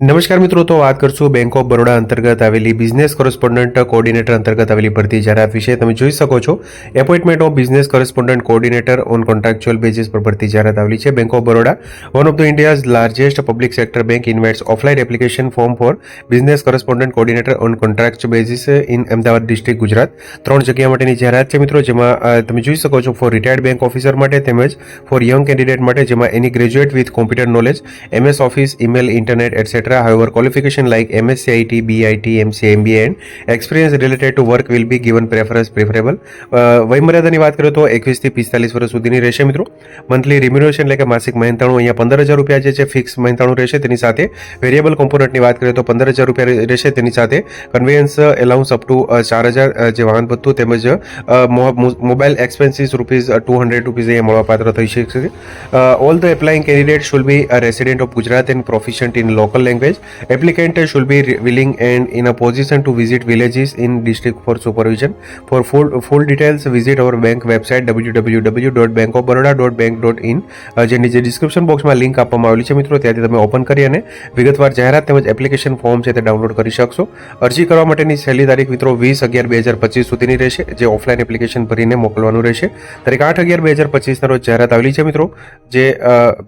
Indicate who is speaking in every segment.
Speaker 1: નમસ્કાર મિત્રો, તો વાત કરશું બેંક ઓફ બરોડા અંતર્ગત આવેલી બિઝનેસ કોરસ્પોન્ડન્ટ કોઓર્ડિનેટર અંતર્ગત આવેલી ભરતી. જાહેરાત વિશે તમે જોઈ શકો છો appointment of business correspondent coordinator on contractual basis પર ભરતી જાહેરાત આવેલી છે bank of Baroda one of the India's largest public sector bank invites offline application form for business correspondent coordinator on contract basis in Ahmedabad district Gujarat ત્રણ જગ્યા માટેની જાહેરાત છે મિત્રો, જેમાં તમે જોઈ શકો છો ફોર રિટાયર્ડ બેંક ઓફિસર માટે તેમજ ફોર યંગ કેન્ડિડેટ માટે, જેમાં any graduate with computer knowledge MS office email internet etcetera however qualification like MSCIT, BIT, MCA, MBA and experience related to work will be given preference preferable. Uh, વયમર્યાદાની વાત કરીએ તો એકવીસથી પિસ્તાલીસ વર્ષ સુધીની રહેશે મિત્રો. મંથલી રિમ્યુનેશન એટલે કે માસિક મહેનતાણું અહીંયા પંદર હજાર રૂપિયા જે છે ફિક્સ મહેનતાણું રહેશે તેની સાથે. વેરિયેબલ કોમ્પોનન્ટની વાત કરીએ તો પંદર હજાર રૂપિયા રહેશે તેની સાથે. કન્વેયન્સ એલાઉન્સ અપ ટુ ચાર હજાર જે વાહન ભથ્થું તેમજ mobile expenses rupees two hundred rupees અહીંયા મળવાપાત્ર થઈ શકશે all the applying candidate should be resident of Gujarat and proficient in local language applicant should be in willing and in a position to visit villages in district for supervision. For full full details, visit our bank www.bankofbaroda.bank.in in જેની જે description બોક્સમાં link આપવામાં આવેલી છે મિત્રો, ત્યાંથી તમે open કરી અને વિગતવાર જાહેરાત તેમજ એપ્લિકેશન ફોર્મ છે તે ડાઉનલોડ કરી શકશો. અરજી કરવા માટેની છેલ્લી તારીખ મિત્રો, વીસ અગિયાર બે હજાર પચીસ સુધીની રહેશે. જે ઓફલાઈન એપ્લિકેશન ભરીને મોકલવાનું રહેશે. તારીખ આઠ અગિયાર બે હજાર પચીસના રોજ જાહેરાત આવેલી છે મિત્રો. જે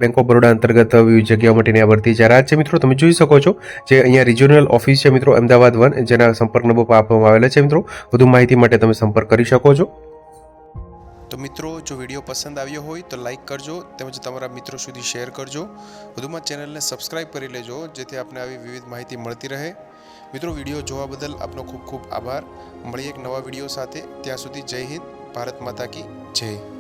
Speaker 1: બેંક ઓફ બરોડા અંતર્ગત વિવિધ જગ્યાઓ માટેની આ ભરતી જાહેરાત છે મિત્રો. તમે જોઈ શકો છો. જે અહીંયા રિજિયોનલ ઓફિસ છે મિત્રો, અમદાવાદ વન જેના સંપર્ક નંબર આપવામાં આવેલા છે મિત્રો. વધુ માહિતી માટે તમે સંપર્ક કરી શકો છો.
Speaker 2: તો મિત્રો, જો વીડિયો પસંદ આવ્યો હોય તો લાઈક કરજો, તેમજ તમારા મિત્રો સુધી શેર કરજો. વધુમાં ચેનલને સબસ્ક્રાઇબ કરી લેજો, જેથી આપને આવી વિવિધ માહિતી મળતી રહે. મિત્રો, વીડિયો જોવા બદલ આપનો ખૂબ ખૂબ આભાર. મળીએ એક નવા વીડિયો સાથે. ત્યાં સુધી જય હિન્દ, ભારત માતા કી જય.